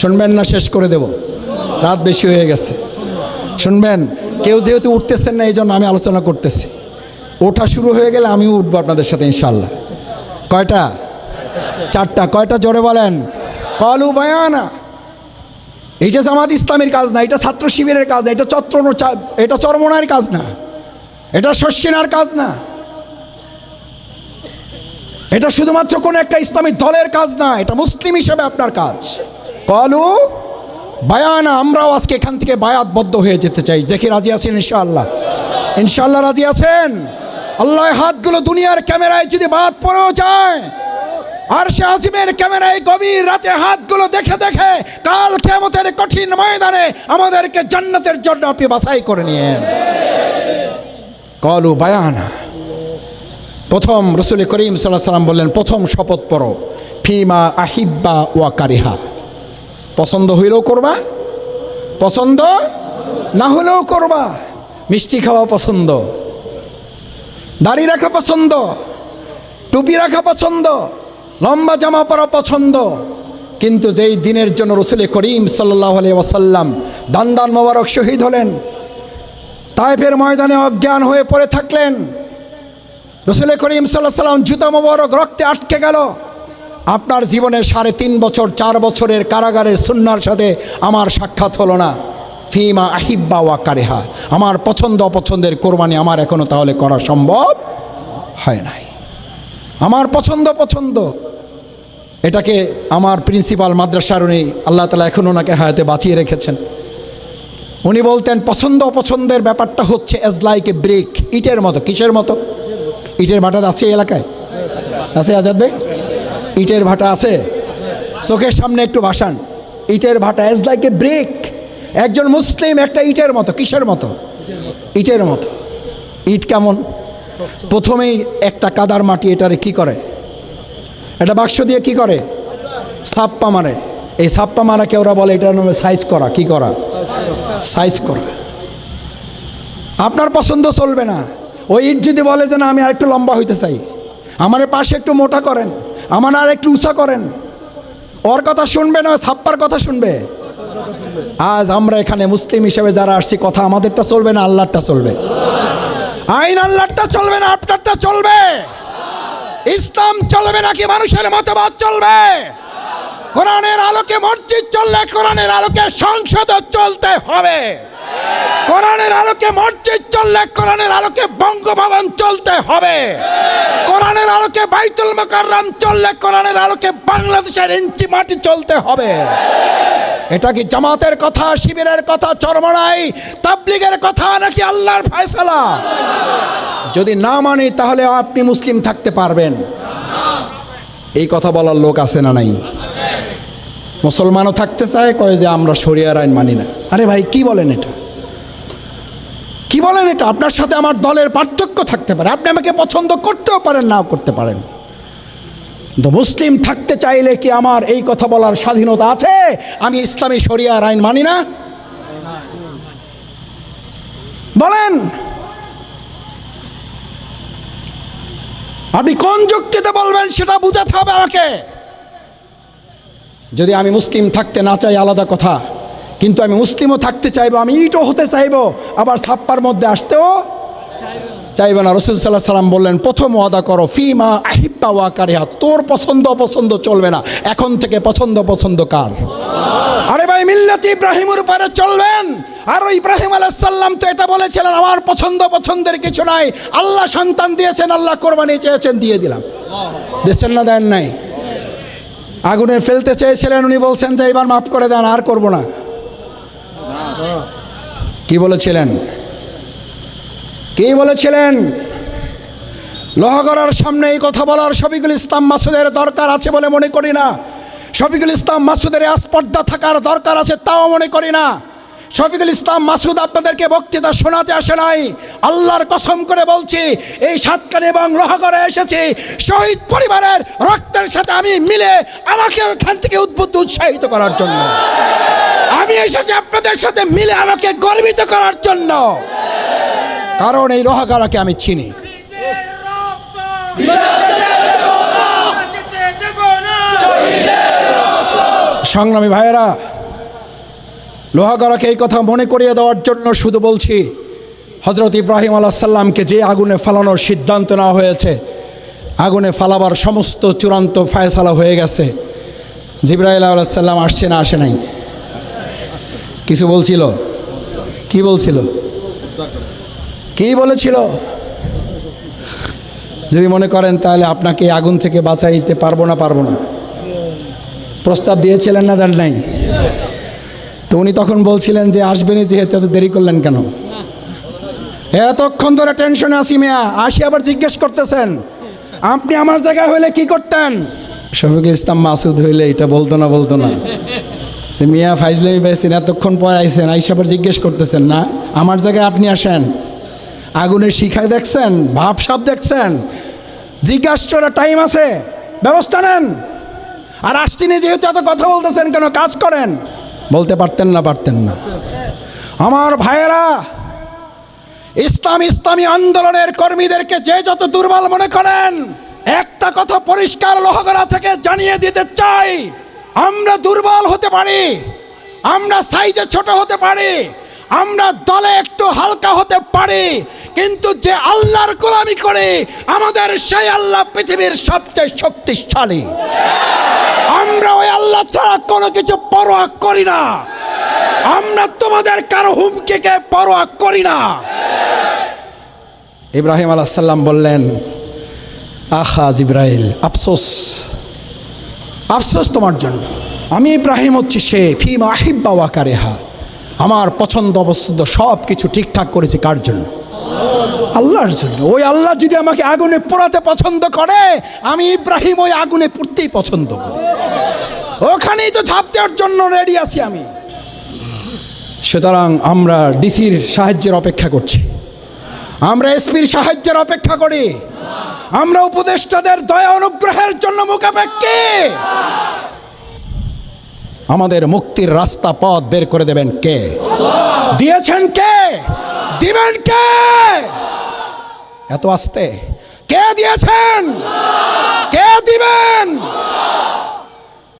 শুনবেন না, শেষ করে দেব। রাত বেশি হয়ে গেছে। শুনবেন, কেউ যেহেতু উঠতেছেন না এই জন্য আমি আলোচনা করতেছি। ওঠা শুরু হয়ে গেলে আমিও উঠবো আপনাদের সাথে ইনশাল্লাহ কয়টা? চারটা। কয়টা? জোরে বলেন। কলু বায়ানা। এইটা জামাত ইসলামের কাজ না, এটা ছাত্র শিবিরের কাজ না, এটা চত্র এটা চরমনার কাজ না, এটা শস্যিনার কাজ না। এটা শুধুমাত্র কোনো একটা ইসলামী দলের কাজ না, এটা মুসলিম হিসেবে আপনার কাজ। কলু, বায়ানা, আমরাও আজকে এখান থেকে বায়াতবদ্ধ হয়ে যেতে চাই। দেখি রাজি আছেন ইনশাআল্লাহ? ইনশাআল্লাহ রাজি আছেন? আল্লাহ হাতগুলো দুনিয়ার ক্যামেরায় যদি বাদ পড়েও যায় আর সে আজিমের ক্যামেরায় গভীর রাতে হাতগুলো দেখে দেখে কাল কেমতের কঠিন ময়দানে আমাদেরকে জান্নাতের জন্য আপনি বাছাই করে নিয়েন। কলু, বায়ানা। প্রথম রসুল করিম সাল্লাহ সাল্লাম বললেন, প্রথম শপথ পড়ো। ফিমা আহিব্বা ওয়া কারিহা। পছন্দ হইলেও করবা, পছন্দ না হলেও করবা। মিষ্টি খাওয়া পছন্দ, দাড়ি রাখা পছন্দ, টুপি রাখা পছন্দ, লম্বা জামা পরা পছন্দ। কিন্তু যেই দিনের জন্য রসুল করিম সাল্লাহ ওয়াসাল্লাম দান দান মোবারক শহীদ হলেন তাইফের ময়দানে অজ্ঞান হয়ে পড়ে থাকলেন, রসুল করিম সাল্লাহ সাল্লাম জুতা মোবারক রক্তে আটকে গেল। আপনার জীবনের সাড়ে তিন বছর, চার বছরের কারাগারের সুন্নার সাথে আমার সাক্ষাৎ হলো না। ফিমা আহিব্বা ওয়া কারেহা। আমার পছন্দ অপছন্দের কোরবানি আমার এখনও তাহলে করা সম্ভব হয় নাই। আমার পছন্দ পছন্দ। এটাকে আমার প্রিন্সিপাল মাদ্রাসার উনি আল্লাহ তালা এখন ওনাকে হায়াতে বাঁচিয়ে রেখেছেন। উনি বলতেন, পছন্দ অপছন্দের ব্যাপারটা হচ্ছে এজ লাইক এ ব্রেক ইটের মতো। কিসের মতো? ইটের ভাটা আছে এলাকায়? আছে আজাদ ভাই? ইটের ভাটা আছে? চোখের সামনে একটু ভাসান। ইটের ভাটা এজ লাইক এ ব্রেক একজন মুসলিম একটা ইটের মতো, কিসের মতো? ইটের মতো। ইট কেমন? প্রথমেই একটা কাদার মাটি এটারে কি করে? এটা বাক্স দিয়ে কি করে? সাপ্পা মারে। এই সাপ্পা মারাকে ওরা বলে, এটার নামে সাইজ করা। কি করা? সাইজ করা। আপনার পছন্দ চলবে না। ওই ইট যদি বলে যে না, আমি আর একটু লম্বা হইতে চাই। আমার পাশে একটু মোটা করেন। আমার আর একটু উঁচা করেন। ওর কথা শুনবে না ছাপ্পার কথা শুনবে। আজ আমরা এখানে মুসলিম হিসেবে যারা আসছি, কথা আমাদেরটা চলবে না, আল্লাহরটা চলবে। আইন আল্লাহরটা চলবে না, আপনারটা চলবে। ইসলাম চলবে নাকি মানুষের মতবাদ চলবে? কোরআনের আলোকে মসজিদ চললে কোরআনের আলোকে সংসদ চলতে হবে। কোরআনের আলোকে মসজিদ চললে কোরআনের আলোকে বঙ্গভবন চলতে হবে। কোরআনের আলোকে বাইতুল মোকাররম চললে কোরআনের আলোকে বাংলাদেশের ইঞ্চি মাটি চলতে হবে। এটা কি জামাতের কথা, শিবিরের কথা চরমনাই তাবলিগের কথা নাকি আল্লাহর ফয়সালা? যদি না মানি তাহলে আপনি মুসলিম থাকতে পারবেন। এই কথা বলার লোক আছে না নাই? মুসলমানও থাকতে চায়, কয় যে আমরা শরিয়ার আইন মানি না। আরে ভাই, কি বলেন এটা? কি বলেন এটা? আপনার সাথে আমার দলের পার্থক্য থাকতে পারে। আপনি আমাকে পছন্দ করতেও পারেন, নাও করতে পারেন। কিন্তু মুসলিম থাকতে চাইলে কি আমার এই কথা বলার স্বাধীনতা আছে? আমি ইসলামী শরিয়ার আইন মানি না। বলেন। আপনি কোন যুক্তিতে বলবেন সেটা বুঝাতে হবে আমাকে। যদি আমি মুসলিম থাকতে না চাই, আলাদা কথা। কিন্তু আমি মুসলিমও থাকতে চাইব, আমি ইটও হতে চাইব, আবার ছাপ্পার মধ্যে আসতেও চাইবে না। রসুল সাল্লাহ সাল্লাম বললেন, প্রথম ওয়াদা করো, ফিমা আহিব্বা ওয়া কারিহা, তোর পছন্দ অপছন্দ চলবে না, এখন থেকে পছন্দ পছন্দ কার? আরে ভাই, মিল্লাত ইব্রাহিমের উপরে চলবেন। আর ইব্রাহিম আলাইসাল্লাম তো এটা বলেছিলেন, আমার পছন্দ পছন্দের কিছু নাই, আল্লাহ সন্তান দিয়েছেন, আল্লাহ কোরবানি চেয়েছেন, দিয়ে দিলাম। দিচ্ছেন না, দেন নাই? আগুনে ফেলতে চেয়েছিলেন, উনি বলছেন যে এবার মাফ করে দেন, আর করব না। কি বলেছিলেন? কি বলেছিলেন? লোহাগড়ার সামনে এই কথা বলার শফিকুল ইসলাম মাসুদের দরকার আছে বলে মনে করি না। শফিকুল ইসলাম মাসুদের আস্পর্ধা থাকার দরকার আছে তাও মনে করি না। শফিকুল ইসলাম মাসুদ আপনাদেরকে বক্তৃতা শোনাতে আসে নাই। আল্লাহর কসম করে বলছি, এই সাতকানি এবং লোহাগড়ে এসেছি। শহীদ পরিবারের রক্তের সাথে আমি মিলে আমাকে ওখান থেকে উদ্বুদ্ধ উৎসাহিত করার জন্য। আমি এসেছি আপনাদের সাথে মিলে আমাকে গর্বিত করার জন্য। কারণ এই লোহাগাড়াকে আমি চিনি। সংগ্রামী ভাইয়েরা লোহাগড়াকে এই কথা মনে করিয়ে দেওয়ার জন্য শুধু বলছি হজরত ইব্রাহিম আলাহিসাল্লামকে যে আগুনে ফালানোর সিদ্ধান্ত নেওয়া হয়েছে, আগুনে ফালাবার সমস্ত চূড়ান্ত ফায়সালা হয়ে গেছে। জিব্রাহিল আলাহিসাল্লাম আসছে না আসে নাই। কিছু বলছিল? কি বলছিল? কি বলেছিল? যদি মনে করেন তাহলে আপনাকে আগুন থেকে বাঁচাইতে পারব না পারব না। প্রস্তাব দিয়েছিলেন না দেন নাই? তো উনি তখন বলছিলেন যে আসবেনই যেহেতু এত দেরি করলেন কেন? এতক্ষণ ধরে টেনশনে আছি মিয়া, আসি আবার জিজ্ঞেস করতেছেন। আপনি আমার জায়গায় হইলে কি করতেন? শফিকুল ইসলাম মাসুদ হইলে এটা বলতো না বলতো না। মিয়া ফাইজলামি পাইছেন এতক্ষণ পর আইসেন আইসা আবার জিজ্ঞেস করতেছেন, না, আমার জায়গায় আপনি আসেন। আগুনের শিখায় দেখছেন, ভাব সাপ দেখছেন জিজ্ঞাসা টাইম আছে, ব্যবস্থা নেন। আর আসছি না, যেহেতু এত কথা বলতেছেন কেন, কাজ করেন। বলতে পারতেন না পারতেন না। আমার ভাইয়েরা, ইসলাম ইসলামী আন্দোলনের কর্মীদেরকে যে যত দুর্বল মনে করেন, একটা কথা পরিষ্কার লোহগড়া থেকে জানিয়ে দিতে চাই। আমরা দুর্বল হতে পারি, আমরা সাইজে ছোট হতে পারি, আমরা দলে একটু হালকা হতে পারি, কিন্তু যে আল্লাহর গোলামি করে আমাদের সেই আল্লাহ পৃথিবীর সবচেয়ে শক্তিশালী। আমরা ওই আল্লাহ ছাড়া কোনো কিছু পরোয়া করি না। আমরা তোমাদের কারও হুমকিকে পরোয়া করি না। ইব্রাহিম আলাহাল্লাম বললেন আহাজ জিব্রাইল, আফসোস। আফসোস তোমার জন্য। আমি ইব্রাহিম হচ্ছি সে, ফি ফিম আহিব্বা ওয়াকারেহা আমার পছন্দ অপছন্দ সব কিছু ঠিকঠাক করেছে কার জন্য? আল্লাহর জন্য। ওই আল্লাহ যদি আমাকে আগুনে পোড়াতে পছন্দ করে, আমি ইব্রাহিম ওই আগুনে পুড়তেই পছন্দ করি। ওখানেই তো ঝাঁপ দেওয়ার জন্য রেডি আছি আমি। সুতরাং আমরা ডিসির সাহায্যের অপেক্ষা করছি। আমরা এসপির সাহায্যের অপেক্ষা করি। আমরা উপদেষ্টাদের দয়া অনুগ্রহের জন্য মুখাপেক্ষি। আমাদের মুক্তির রাস্তা পথ বের করে দেবেন কে? দিয়েছেন কে? দিবেন কে? এত আসতে। কে দিয়েছেন? কে দিবেন?